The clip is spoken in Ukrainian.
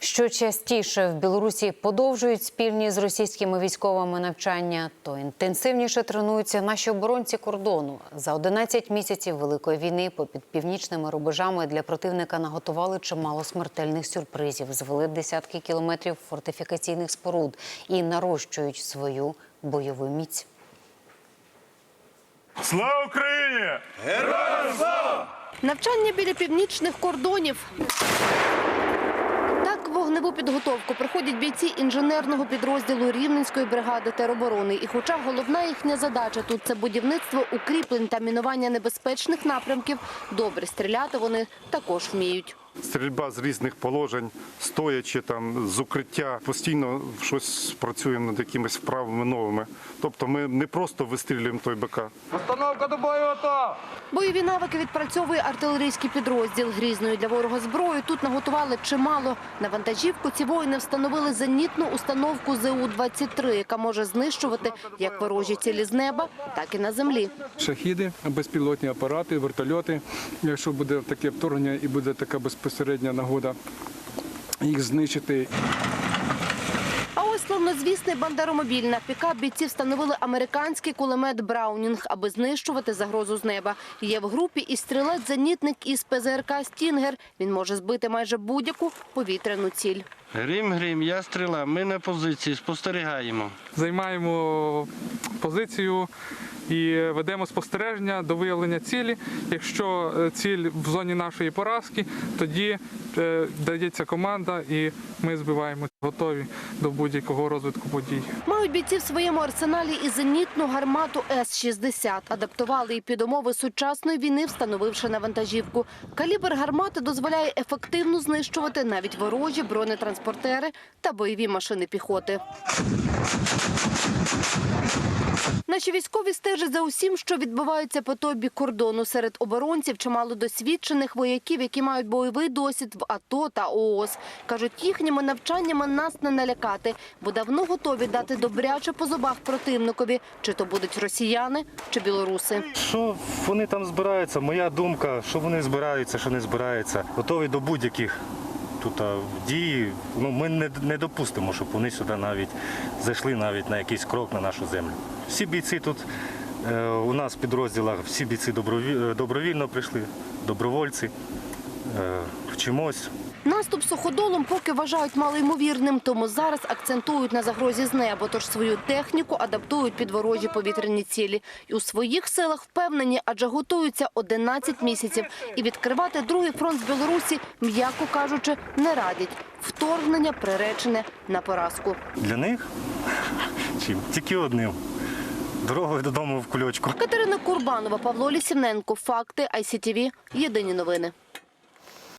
Що частіше в Білорусі подовжують спільні з російськими військовими навчання, то інтенсивніше тренуються наші оборонці кордону. За 11 місяців великої війни попід північними рубежами для противника наготували чимало смертельних сюрпризів, звели десятки кілометрів фортифікаційних споруд і нарощують свою бойову міць. Слава Україні! Героям! Навчання біля північних кордонів. Вогневу підготовку проходять бійці інженерного підрозділу Рівненської бригади тероборони. І хоча головна їхня задача тут це будівництво укріплень та мінування небезпечних напрямків, добре стріляти вони також вміють. Стрільба з різних положень, стоячи там з укриття, постійно щось працюємо над якимись вправами новими. Тобто ми не просто вистрілюємо той БК. Постановка до бою готов! Бойові навики відпрацьовує артилерійський підрозділ. Грізною для ворога зброю тут наготували чимало. На вантажівку ці воїни встановили зенітну установку ЗУ-23, яка може знищувати як ворожі цілі з неба, так і на землі. шахіди, безпілотні апарати, вертольоти. Якщо буде таке вторгнення і буде така безпосередня нагода їх знищити. А ось славнозвісний бандеромобіль. На пікап бійці встановили американський кулемет Браунінг, аби знищувати загрозу з неба. Є в групі і стрілець-зенітник із ПЗРК «Стінгер». Він може збити майже будь-яку повітряну ціль. Грім, грім, я стріла. Ми на позиції спостерігаємо. Займаємо позицію і ведемо спостереження до виявлення цілі. Якщо е, ціль в зоні нашої поразки, тоді е, дається команда і ми збиваємо. Готові до будь-якого розвитку подій. Мають бійці в своєму арсеналі і зенітну гармату С-60. Адаптували її під умови сучасної війни, встановивши на вантажівку. Калібр гармати дозволяє ефективно знищувати навіть ворожі бронетранспортери та бойові машини піхоти. Наші військові стежать за усім, що відбувається по той бік кордону. Серед оборонців чимало досвідчених вояків, які мають бойовий досвід в АТО та ООС. Кажуть, їхніми навчаннями нас не налякати, бо давно готові дати добряче по зубах противникові, чи то будуть росіяни, чи білоруси. Що вони там збираються? Моя думка, що вони збираються, що не збираються. Готові до будь-яких тут а, дій. Ну, ми не, не допустимо, щоб вони сюди навіть зайшли навіть на якийсь крок на нашу землю. Всі бійці тут у нас в підрозділах, всі бійці е, добровільно прийшли, добровольці. Е, вчимось. Наступ суходолом поки вважають малоймовірним, тому зараз акцентують на загрозі з неба, тож свою техніку адаптують під ворожі повітряні цілі. І у своїх силах впевнені, адже готуються 11 місяців. І відкривати другий фронт з Білорусі, м'яко кажучи, не радять. Вторгнення приречене на поразку. Для них чим? Тільки одним. Дорогою додому в кульочку. Катерина Курбанова, Павло Лісівненко. Факти ICTV. Єдині новини.